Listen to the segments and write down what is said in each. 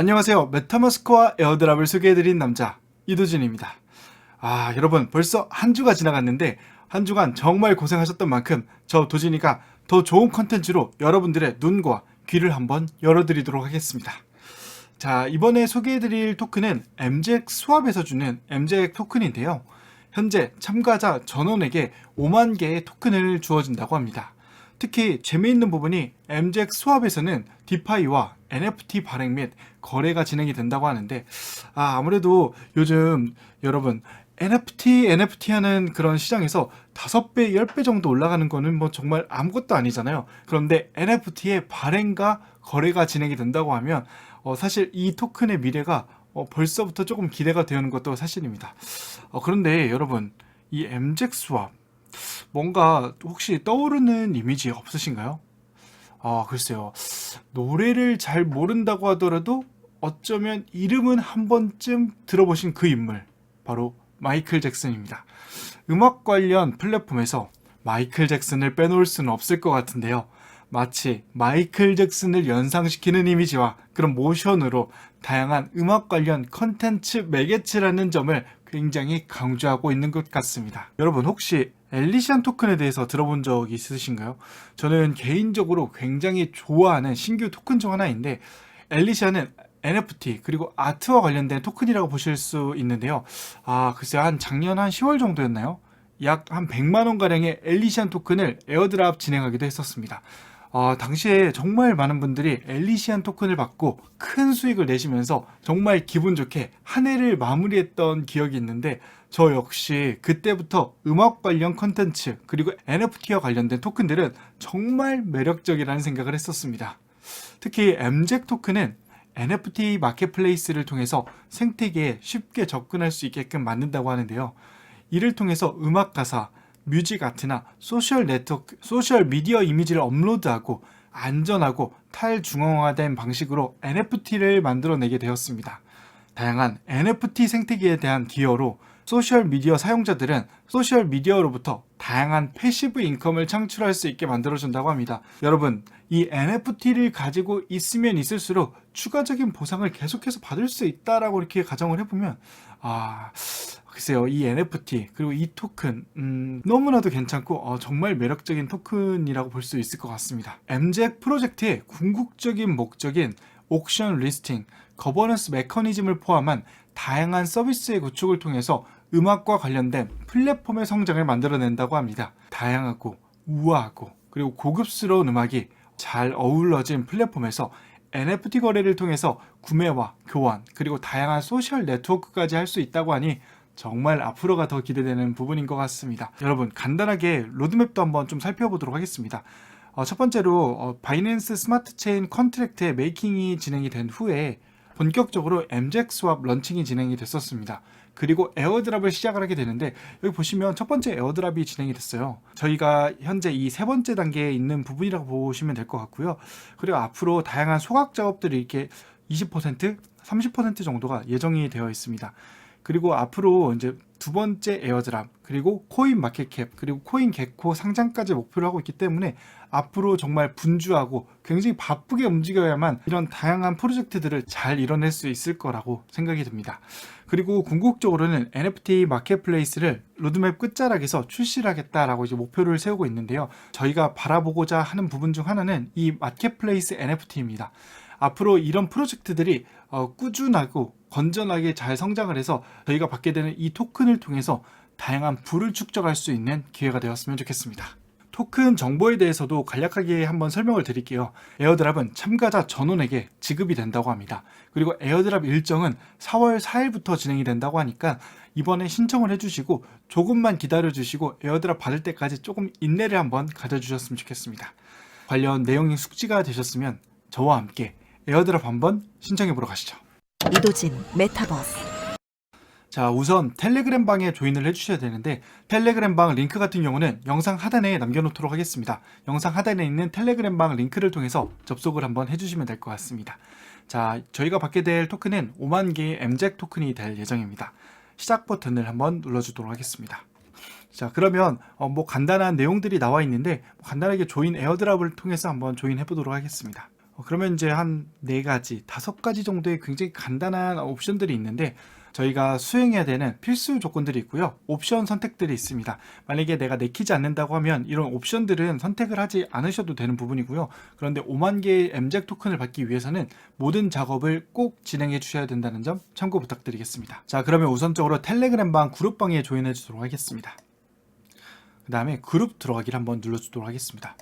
안녕하세요. 메타마스크와 에어드랍을 소개해드린 남자 이도진입니다. 아 여러분 벌써 한 주가 지나갔는데 한 주간 정말 고생하셨던 만큼 저 도진이가 더 좋은 컨텐츠로 여러분들의 눈과 귀를 한번 열어드리도록 하겠습니다. 자 이번에 소개해드릴 토큰은 MJX 수합에서 주는 MJX 토큰인데요. 현재 참가자 전원에게 5만 개의 토큰을 주어진다고 합니다. 특히 재미있는 부분이 MJX 수합에서는 디파이와 NFT 발행 및 거래가 진행이 된다고 하는데 아, 아무래도 요즘 여러분 NFT, NFT 하는 그런 시장에서 5배, 10배 정도 올라가는 거는 뭐 정말 아무것도 아니잖아요. 그런데 NFT의 발행과 거래가 진행이 된다고 하면 어, 사실 이 토큰의 미래가 어, 벌써부터 조금 기대가 되는 것도 사실입니다. 어, 그런데 여러분 이 MJX 수합 뭔가 혹시 떠오르는 이미지 없으신가요? 아, 글쎄요. 노래를 잘 모른다고 하더라도 어쩌면 이름은 한 번쯤 들어보신 그 인물. 바로 마이클 잭슨입니다. 음악 관련 플랫폼에서 마이클 잭슨을 빼놓을 수는 없을 것 같은데요. 마치 마이클 잭슨을 연상시키는 이미지와 그런 모션으로 다양한 음악 관련 컨텐츠 매개체라는 점을 굉장히 강조하고 있는 것 같습니다. 여러분 혹시 엘리시안 토큰에 대해서 들어본 적 있으신가요? 저는 개인적으로 굉장히 좋아하는 신규 토큰 중 하나인데 엘리시안은 NFT 그리고 아트와 관련된 토큰이라고 보실 수 있는데요. 아 글쎄요 한 작년 한 10월 정도였나요? 약 한 100만 원 가량의 엘리시안 토큰을 에어드랍 진행하기도 했었습니다. 아, 당시에 정말 많은 분들이 엘리시안 토큰을 받고 큰 수익을 내시면서 정말 기분 좋게 한 해를 마무리했던 기억이 있는데 저 역시 그때부터 음악 관련 컨텐츠 그리고 NFT와 관련된 토큰들은 정말 매력적이라는 생각을 했었습니다. 특히 MJEC 토큰은 NFT 마켓플레이스를 통해서 생태계에 쉽게 접근할 수 있게끔 만든다고 하는데요. 이를 통해서 음악 가사, 뮤직 아트나 소셜 네트워크, 소셜 미디어 이미지를 업로드하고 안전하고 탈중앙화된 방식으로 NFT를 만들어내게 되었습니다. 다양한 NFT 생태계에 대한 기여로 소셜 미디어 사용자들은 소셜 미디어로부터 다양한 패시브 인컴을 창출할 수 있게 만들어준다고 합니다. 여러분, 이 NFT를 가지고 있으면 있을수록 추가적인 보상을 계속해서 받을 수 있다라고 이렇게 가정을 해보면, 아, 글쎄요, 이 NFT, 그리고 이 토큰, 음, 너무나도 괜찮고, 어, 정말 매력적인 토큰이라고 볼 수 있을 것 같습니다. MJ 프로젝트의 궁극적인 목적인 옥션 리스팅, 거버넌스 메커니즘을 포함한 다양한 서비스의 구축을 통해서 음악과 관련된 플랫폼의 성장을 만들어낸다고 합니다. 다양하고 우아하고 그리고 고급스러운 음악이 잘 어우러진 플랫폼에서 NFT 거래를 통해서 구매와 교환 그리고 다양한 소셜 네트워크까지 할 수 있다고 하니 정말 앞으로가 더 기대되는 부분인 것 같습니다. 여러분 간단하게 로드맵도 한번 좀 살펴보도록 하겠습니다. 어, 첫 번째로 어, 바이낸스 스마트 체인 컨트랙트의 메이킹이 진행이 된 후에 본격적으로 MJX 수합 런칭이 진행이 됐었습니다. 그리고 에어드랍을 시작을 하게 되는데 여기 보시면 첫 번째 에어드랍이 진행이 됐어요. 저희가 현재 이 세 번째 단계에 있는 부분이라고 보시면 될 것 같고요. 그리고 앞으로 다양한 소각 작업들이 이렇게 20%, 30% 정도가 예정이 되어 있습니다. 그리고 앞으로 이제 두 번째 에어드랍 그리고 코인 마켓캡 그리고 코인 개코 상장까지 목표로 하고 있기 때문에 앞으로 정말 분주하고 굉장히 바쁘게 움직여야만 이런 다양한 프로젝트들을 잘 이뤄낼 수 있을 거라고 생각이 듭니다. 그리고 궁극적으로는 NFT 마켓플레이스를 로드맵 끝자락에서 출시를 하겠다라고 이제 목표를 세우고 있는데요. 저희가 바라보고자 하는 부분 중 하나는 이 마켓플레이스 NFT입니다. 앞으로 이런 프로젝트들이 어, 꾸준하고 건전하게 잘 성장을 해서 저희가 받게 되는 이 토큰을 통해서 다양한 부를 축적할 수 있는 기회가 되었으면 좋겠습니다. 토큰 정보에 대해서도 간략하게 한번 설명을 드릴게요. 에어드랍은 참가자 전원에게 지급이 된다고 합니다. 그리고 에어드랍 일정은 4월 4일부터 진행이 된다고 하니까 이번에 신청을 해주시고 조금만 기다려주시고 에어드랍 받을 때까지 조금 인내를 한번 가져주셨으면 좋겠습니다. 관련 내용이 숙지가 되셨으면 저와 함께 에어드랍 한번 신청해 보러 가시죠. 이도진 메타버스 자, 우선 텔레그램 방에 조인을 해주셔야 되는데 텔레그램 방 링크 같은 경우는 영상 하단에 남겨놓도록 하겠습니다. 영상 하단에 있는 텔레그램 방 링크를 통해서 접속을 한번 해주시면 될 것 같습니다. 자, 저희가 받게 될 토큰은 5만 개의 MJEC 토큰이 될 예정입니다. 시작 버튼을 한번 눌러주도록 하겠습니다. 자, 그러면 어, 뭐 간단한 내용들이 나와 있는데 간단하게 조인 에어드랍을 통해서 한번 조인해 보도록 하겠습니다. 어, 그러면 이제 한 네 가지, 다섯 가지 정도의 굉장히 간단한 옵션들이 있는데 저희가 수행해야 되는 필수 조건들이 있고요. 옵션 선택들이 있습니다. 만약에 내가 내키지 않는다고 하면 이런 옵션들은 선택을 하지 않으셔도 되는 부분이고요. 그런데 5만 개의 MZ 토큰을 받기 위해서는 모든 작업을 꼭 진행해 주셔야 된다는 점 참고 부탁드리겠습니다. 자, 그러면 우선적으로 텔레그램방 그룹방에 조인해 주도록 하겠습니다. 그 다음에 그룹 들어가기를 한번 눌러주도록 하겠습니다.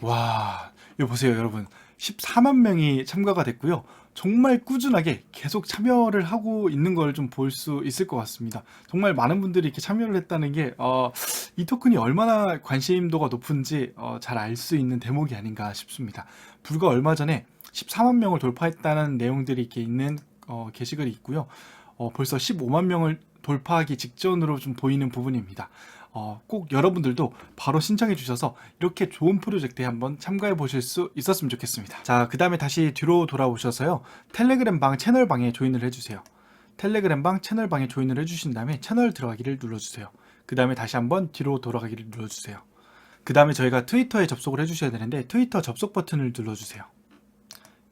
와, 이거 보세요, 여러분. 14만 명이 참가가 됐고요. 정말 꾸준하게 계속 참여를 하고 있는 걸 좀 볼 수 있을 것 같습니다. 정말 많은 분들이 이렇게 참여를 했다는 게, 어, 이 토큰이 얼마나 관심도가 높은지 어, 잘 알 수 있는 대목이 아닌가 싶습니다. 불과 얼마 전에 14만 명을 돌파했다는 내용들이 이렇게 있는 어, 게시글이 있고요. 어, 벌써 15만 명을 돌파하기 직전으로 좀 보이는 부분입니다. 어, 꼭 여러분들도 바로 신청해 주셔서 이렇게 좋은 프로젝트에 한번 참가해 보실 수 있었으면 좋겠습니다. 자, 그 다음에 다시 뒤로 돌아오셔서요. 텔레그램 방 채널 방에 조인을 해주세요. 텔레그램 방 채널 방에 조인을 해주신 다음에 채널 들어가기를 눌러주세요. 그 다음에 다시 한번 뒤로 돌아가기를 눌러주세요. 그 다음에 저희가 트위터에 접속을 해주셔야 되는데 트위터 접속 버튼을 눌러주세요.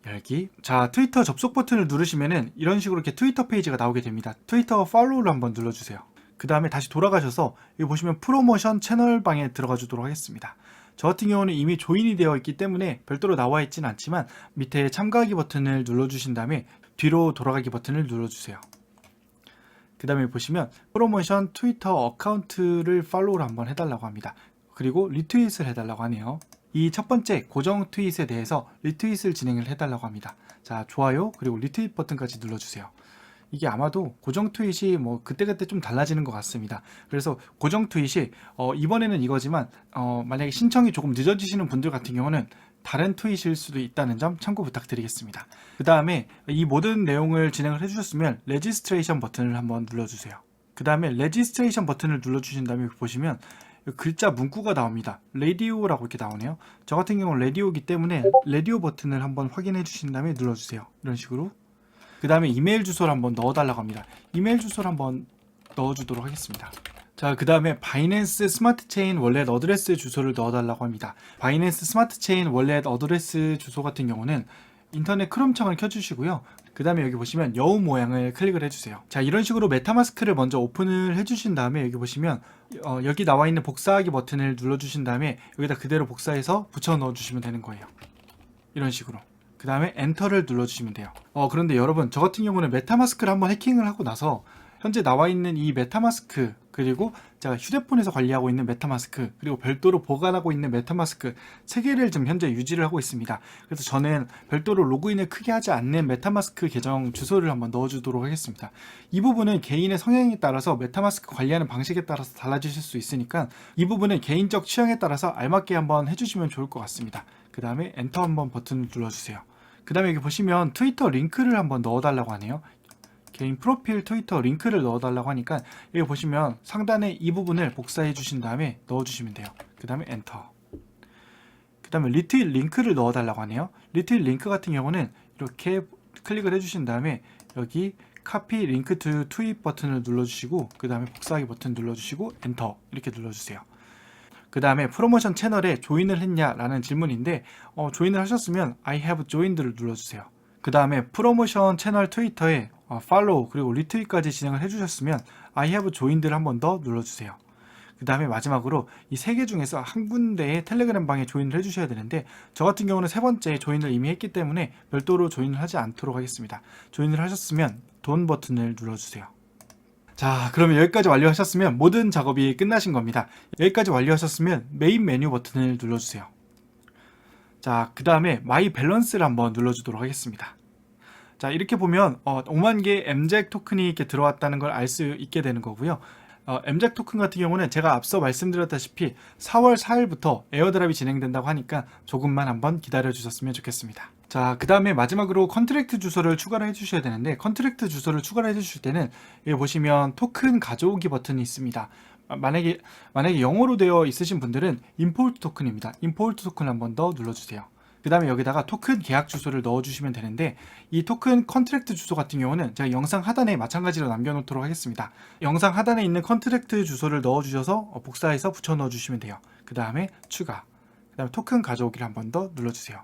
열기. 자, 트위터 접속 버튼을 누르시면은 이런 식으로 이렇게 트위터 페이지가 나오게 됩니다. 트위터 팔로우를 한번 눌러주세요. 그 다음에 다시 돌아가셔서 여기 보시면 프로모션 채널 방에 들어가 주도록 하겠습니다. 저 같은 경우는 이미 조인이 되어 있기 때문에 별도로 나와 있진 않지만 밑에 참가하기 버튼을 눌러주신 다음에 뒤로 돌아가기 버튼을 눌러주세요. 그 다음에 보시면 프로모션 트위터 어카운트를 팔로우를 한번 해달라고 합니다. 그리고 리트윗을 해달라고 하네요. 이 첫 번째 고정 트윗에 대해서 리트윗을 진행을 해달라고 합니다. 자, 좋아요 그리고 리트윗 버튼까지 눌러주세요. 이게 아마도 고정 트윗이 뭐 그때그때 좀 달라지는 것 같습니다. 그래서 고정 트윗이 어, 이번에는 이거지만 어, 만약에 신청이 조금 늦어지시는 분들 같은 경우는 다른 트윗일 수도 있다는 점 참고 부탁드리겠습니다. 그 다음에 이 모든 내용을 진행을 해주셨으면 레지스트레이션 버튼을 한번 눌러주세요. 그 다음에 레지스트레이션 버튼을 눌러주신 다음에 보시면 글자 문구가 나옵니다. 레디오라고 이렇게 나오네요. 저 같은 경우는 레디오이기 때문에 레디오 버튼을 한번 확인해 주신 다음에 눌러주세요. 이런 식으로 그 다음에 이메일 주소를 한번 넣어달라고 합니다. 이메일 주소를 한번 넣어주도록 하겠습니다. 자, 그 다음에 바이낸스 스마트 체인 월렛 어드레스 주소를 넣어달라고 합니다. 바이낸스 스마트 체인 월렛 어드레스 주소 같은 경우는 인터넷 크롬 창을 켜주시고요. 그 다음에 여기 보시면 여우 모양을 클릭을 해주세요. 자, 이런 식으로 메타마스크를 먼저 오픈을 해주신 다음에 여기 보시면 어, 여기 나와 있는 복사하기 버튼을 눌러주신 다음에 여기다 그대로 복사해서 붙여 넣어주시면 되는 거예요. 이런 식으로. 그 다음에 엔터를 눌러주시면 돼요. 어, 그런데 여러분, 저 같은 경우는 메타마스크를 한번 해킹을 하고 나서 현재 나와 있는 이 메타마스크 그리고 제가 휴대폰에서 관리하고 있는 메타마스크 그리고 별도로 보관하고 있는 메타마스크 세 개를 지금 현재 유지를 하고 있습니다. 그래서 저는 별도로 로그인을 크게 하지 않는 메타마스크 계정 주소를 한번 넣어주도록 하겠습니다. 이 부분은 개인의 성향에 따라서 메타마스크 관리하는 방식에 따라서 달라지실 수 있으니까 이 부분은 개인적 취향에 따라서 알맞게 한번 해주시면 좋을 것 같습니다. 그 다음에 엔터 한번 버튼 눌러주세요. 그 다음에 여기 보시면 트위터 링크를 한번 넣어달라고 하네요. 개인 프로필 트위터 링크를 넣어달라고 하니까 여기 보시면 상단에 이 부분을 복사해 주신 다음에 넣어주시면 돼요. 그 다음에 엔터. 그 다음에 리트윗 링크를 넣어달라고 하네요. 리트윗 링크 같은 경우는 이렇게 클릭을 해주신 다음에 여기 카피 링크 투 트윗 버튼을 눌러주시고 그 다음에 복사하기 버튼 눌러주시고 엔터 이렇게 눌러주세요. 그 다음에 프로모션 채널에 조인을 했냐라는 질문인데 어, 조인을 하셨으면 I have joined를 눌러주세요. 그 다음에 프로모션 채널 트위터에 어, 팔로우 그리고 리트윗까지 진행을 해주셨으면 I have joined를 한 번 더 눌러주세요. 그 다음에 마지막으로 이 세 개 중에서 한 군데에 텔레그램 방에 조인을 해주셔야 되는데 저 같은 경우는 세 번째 조인을 이미 했기 때문에 별도로 조인을 하지 않도록 하겠습니다. 조인을 하셨으면 돈 버튼을 눌러주세요. 자, 그러면 여기까지 완료하셨으면 모든 작업이 끝나신 겁니다. 여기까지 완료하셨으면 메인 메뉴 버튼을 눌러주세요. 자, 그 다음에 마이 밸런스를 한번 눌러주도록 하겠습니다. 자, 이렇게 보면 어, 5만 개 MZ 토큰이 이렇게 들어왔다는 걸 알 수 있게 되는 거고요. 어, MZ 토큰 같은 경우는 제가 앞서 말씀드렸다시피 4월 4일부터 에어드랍이 진행된다고 하니까 조금만 한번 기다려 주셨으면 좋겠습니다. 자, 그 다음에 마지막으로 컨트랙트 주소를 추가를 해주셔야 되는데 컨트랙트 주소를 추가를 해주실 때는 여기 보시면 토큰 가져오기 버튼이 있습니다. 아, 만약에 만약에 영어로 되어 있으신 분들은 임포트 토큰입니다. 임포트 토큰 한 번 더 눌러주세요. 그 다음에 여기다가 토큰 계약 주소를 넣어주시면 되는데 이 토큰 컨트랙트 주소 같은 경우는 제가 영상 하단에 마찬가지로 남겨놓도록 하겠습니다. 영상 하단에 있는 컨트랙트 주소를 넣어주셔서 어, 복사해서 붙여 넣어주시면 돼요. 그 다음에 추가. 그 다음에 토큰 가져오기를 한 번 더 눌러주세요.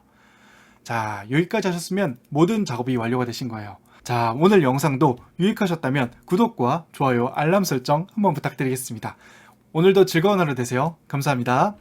자, 여기까지 하셨으면 모든 작업이 완료가 되신 거예요. 자, 오늘 영상도 유익하셨다면 구독과 좋아요, 알람 설정 한번 부탁드리겠습니다. 오늘도 즐거운 하루 되세요. 감사합니다.